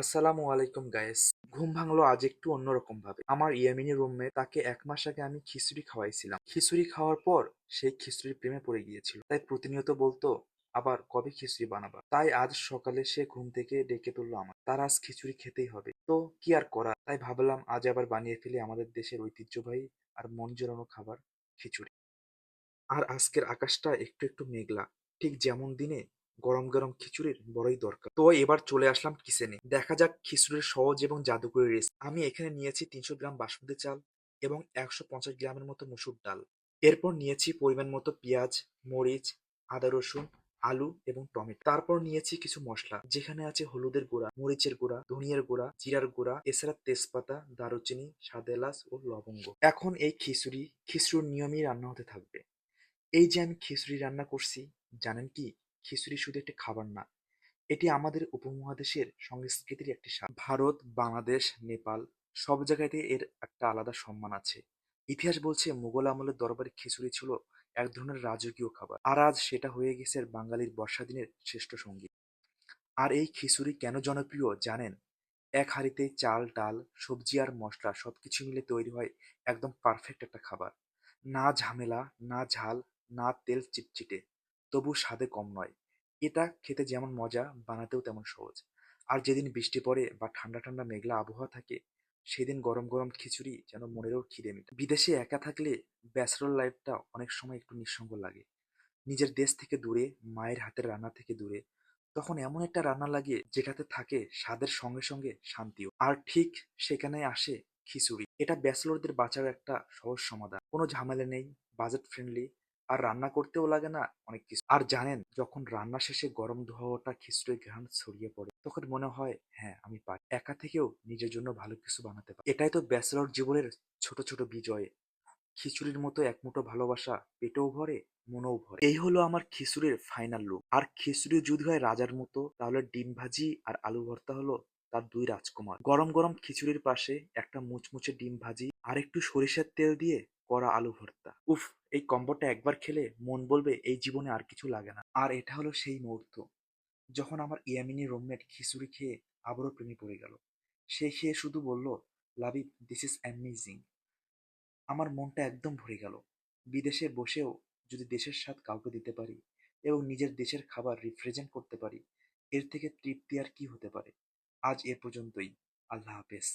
আসসালামু আলাইকুম গায়েস ঘুম ভাঙলো আজ একটু অন্যরকম ভাবে আমার ইয়ামিনী রুমে তাকে এক মাস আগে আমি খিচুড়ি খাওয়াইছিলাম। খিচুড়ি খাওয়ার পর সেই খিচুড়ির প্রেমে পড়ে গিয়েছিল। তাই প্রতিনিয়ত বলতো, আবার কবে খিচুড়ি বানাবা? তাই আজ সকালে সে ঘুম থেকে ডেকে তুললো আমার তার আজ খিচুড়ি খেতেই হবে। তো কি আর করা তাই ভাবলাম, আজ আবার বানিয়ে ফেলি আমাদের দেশের ঐতিহ্যবাহী আর মন জোরানো খাবার, খিচুড়ি। আর আজকের আকাশটা একটু একটু মেঘলা, ঠিক যেমন দিনে গরম গরম খিচুড়ির বড়ই দরকার। তো এবার চলে আসলাম কিচেনে। দেখা যাক খিচুড়ির সহজ এবং জাদুকরি রেসিপি আমি এখানে নিয়েছি তিনশো গ্রাম বাসমতি চাল এবং একশো পঞ্চাশ গ্রামের মতো মুসুর ডাল। এরপর নিয়েছি পরিমাণ মতো পেঁয়াজ, মরিচ, আদা রসুন, আলু এবং টমেটো। তারপর নিয়েছি কিছু মশলা, যেখানে আছে হলুদের গুঁড়া, মরিচের গুঁড়া, ধনিয়ার গুঁড়া, জিরার গুঁড়া, এছাড়া তেজপাতা, দারুচিনি সাদা এলাচ ও লবঙ্গ। এখন এই খিচুড়ি, খিচুড়ির নিয়মেই রান্না হতে থাকবে। এই যে আমি খিচুড়ি রান্না করছি, জানেন কি? খিচুড়ি শুধু একটি খাবার না, এটি আমাদের উপমহাদেশের সংস্কৃতির একটি ভারত, বাংলাদেশ, নেপাল সব জায়গাতে এর একটা আলাদা সম্মান আছে। ইতিহাস বলছে, মুঘল আমলের দরবারে খিচুড়ি ছিল এক ধরনের রাজকীয় খাবার। আর আজ সেটা হয়ে গেছে বাঙালির বর্ষা দিনের শ্রেষ্ঠ সংগীত। আর এই খিচুড়ি কেন জনপ্রিয় জানেন? এক হাঁড়িতে চাল, ডাল, সবজি আর মশলা সবকিছু মিলে তৈরি হয় একদম পারফেক্ট একটা খাবার। না ঝামেলা, না ঝাল, না তেল চিটচিটে। তবু স্বাদে কম নয়। এটা খেতে যেমন মজা, বানাতেও তেমন সহজ। আর যেদিন বৃষ্টি পড়ে বা ঠান্ডা ঠান্ডা মেঘলা আবহাওয়া থাকে, সেদিন গরম গরম খিচুড়ি যেন মনেরও খিদে মেটে। বিদেশে একা থাকলে ব্যাচেলর লাইফটা অনেক সময় একটু নিঃসঙ্গ লাগে। নিজের দেশ থেকে দূরে, মায়ের হাতের রান্না থেকে দূরে, তখন এমন একটা রান্না লাগে যেটাতে থাকে স্বাদের সঙ্গে সঙ্গে শান্তিও। আর ঠিক সেখানে আসে খিচুড়ি। এটা ব্যাচেলরদের বাঁচার একটা সহজ সমাধান। কোনো ঝামেলা নেই, বাজেট ফ্রেন্ডলি আর রান্না করতেও লাগে না অনেক কিছু। আর জানেন, যখন রান্না শেষে গরম ধোয়াটা খিচুড়ির ঘ্রাণ ছড়িয়ে পড়ে, তখন মনে হয় হ্যাঁ আমি পারি। একা থেকেও নিজের জন্য ভালো কিছু বানাতে পারি। এটাই তো ব্যাচেলর জীবনের ছোট ছোট বিজয়। খিচুড়ির মতো এক মুঠো ভালোবাসা পেটেও ভরে, মনেও ভরে। এই হলো আমার খিচুড়ির ফাইনাল লুক আর খিচুড়ি যদি হয় রাজার মতো, তাহলে ডিম ভাজি আর আলু ভর্তা হলো তার দুই রাজকুমার। গরম গরম খিচুড়ির পাশে একটা মুচমুচে ডিম ভাজি আর একটু সরিষার তেল দিয়ে করা আলু ভর্তা। উফ, এই কম্বোটা একবার খেলে মন বলবে এই জীবনে আর কিছু লাগে না। আর এটা হলো সেই মুহূর্ত যখন আমার ইয়ামিনী রুমমেট খিচুড়ি খেয়ে আবারও প্রেমে পড়ে গেল। সে খেয়ে শুধু বলল লাবিব দিস ইজ অ্যামেজিং আমার মনটা একদম ভরে গেল। বিদেশে বসেও যদি দেশের স্বাদ কাউকে দিতে পারি এবং নিজের দেশের খাবার রিপ্রেজেন্ট করতে পারি, এর থেকে তৃপ্তি আর কি হতে পারে? আজ এ পর্যন্তই। আল্লাহ হাফেজ।